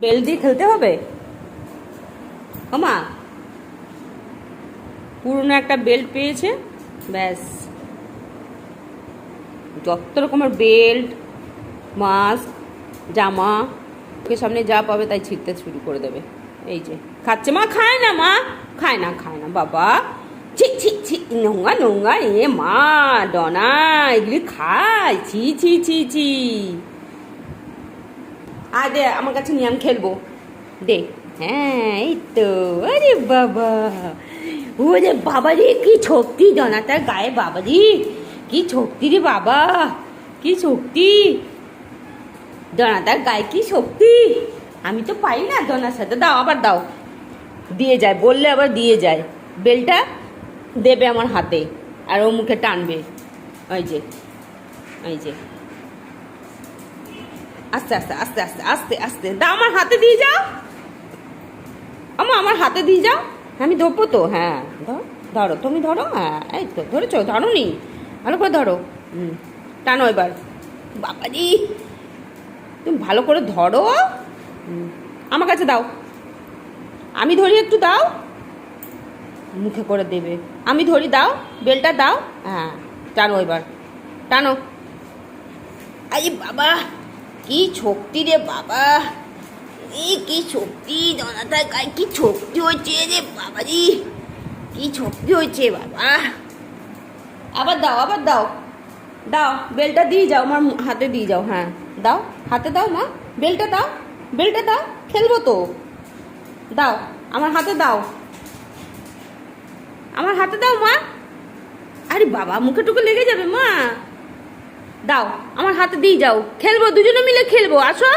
Bell দিয়ে খেলতে হবে? ও মা। পুরনো একটা বেল্ট পেয়েছে? ব্যাস। যত রকমের বেল্ট, মাস্ক, জামা, ওকে সামনে যা পাবে তাই ছিঁড়তে শুরু করে দেবে। এই যে, খাচ্ছে মা? খায় না মা? খায় না খায় না, বাবা। ছি ছি ছি, নোংরা নোংরা, এ মা, ডনা, এগুলি খায়। ছি ছি ছি ছি। আয় দে আমার কাছে নিয়ে আমি খেলব। দে। হ্যাঁ এই তো। আরে বাবা। ওরে বাবা রে, কি শক্তি জনাতার গায়ে বাবা রে। কি শক্তি রে বাবা। কি শক্তি। জনাতার গায়ে কি শক্তি। আমি তো পাই না জনার সাথে। দাও আবার দাও। দিয়ে যায়, বললে আবার দিয়ে যায়। বেলটা দেবে আমার হাতে। আর ও মুখে টানবে। ওই যে ওই যে। আস্তে আস্তে আস্তে আস্তে আস্তে আস্তে। দাও আমার হাতে দিয়ে যাও। আমা, আমার হাতে দিয়ে যাও। আমি ধরবো তো হ্যাঁ। ধরো তুমি ধরো হ্যাঁ এই তো, ধরেছো ধরো নি ভালো করে ধরো। হুম, টানো এবার। বাবাজি, তুমি ভালো করে ধরো। আমার কাছে দাও। আমি ধরি একটু, দাও। মুখে করে দেবে। আমি ধরি, দাও। বেলটা দাও। হ্যাঁ টানো এবার। টানো। আরে বাবা। কি শক্তি রে বাবা? কি শক্তি? জনাতার গায়ে কি শক্তি হয়েছে রে বাবাজি? কি শক্তি হয়েছে বাবা? আবার দাও আবার দাও। দাও, বেলটা দিয়ে যাও, আমার হাতে দিয়ে যাও হ্যাঁ। দাও, হাতে দাও মা। বেলটা দাও বেলটা দাও, খেলব তো। দাও, আমার হাতে দাও। আমার হাতে দাও মা। আরে বাবা, মুখে টুকে লেগে যাবে মা। দাও, আমার হাতে দিয়ে যাও। খেলব, দুজনে মিলে খেলব, আসো।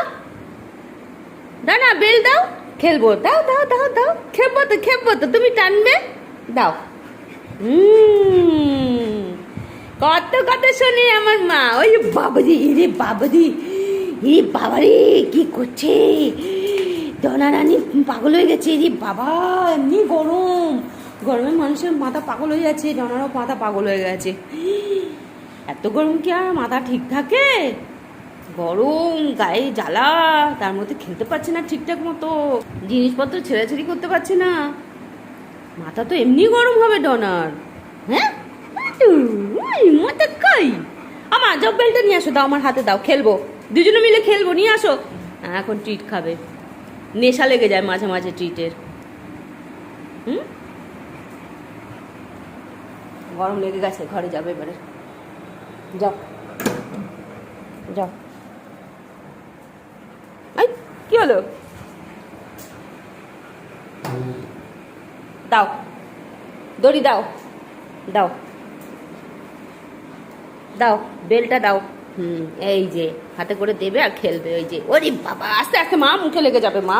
না, বেল দাও। খেলব, দাও দাও দাও দাও। খেলব তো খেলব তো, তুমি টানবে? দাও। কত কত শোনে আমার মা। ওই বাবারি রে বাবারি এ বাবারে, কি করছে? দনা রানী পাগল হয়ে গেছে রে বাবা, এমনি গরম। গরমে মানুষের মাথা পাগল হয়ে যাচ্ছে ডনারও মাথা পাগল হয়ে গেছে। এত গরম কি আর মাথা ঠিক থাকে? গরম গায়ে জ্বালা তার মধ্যে খেলতে পারছে না ঠিকঠাক মতো। জিনিসপত্র ছেড়াছেড়ি করতে পারছে না। মাথা তো এমনি গরম হবে ডনার। হ্যাঁ? মাথা আমার জব বেলটা নিয়ে আসো দাও আমার হাতে দাও খেলব। দুজনে মিলে খেলব নিয়ে আসো। হ্যাঁ, এখন ট্রিট খাবে। নেশা লেগে যায় মাঝে মাঝে ট্রিটের হুম? গরম লেগে গেছে ঘরে যাবে এবারে। যাও। যাও। এই, কি হলো? দাও। দড়ি দাও। দাও। দাও, বেলটা দাও। হুম, এই যে, হাতে করে দেবে আর খেলবে, ওই যে। ওরে বাবা, আস্তে আস্তে মা মুখে লেগে যাবে, মা।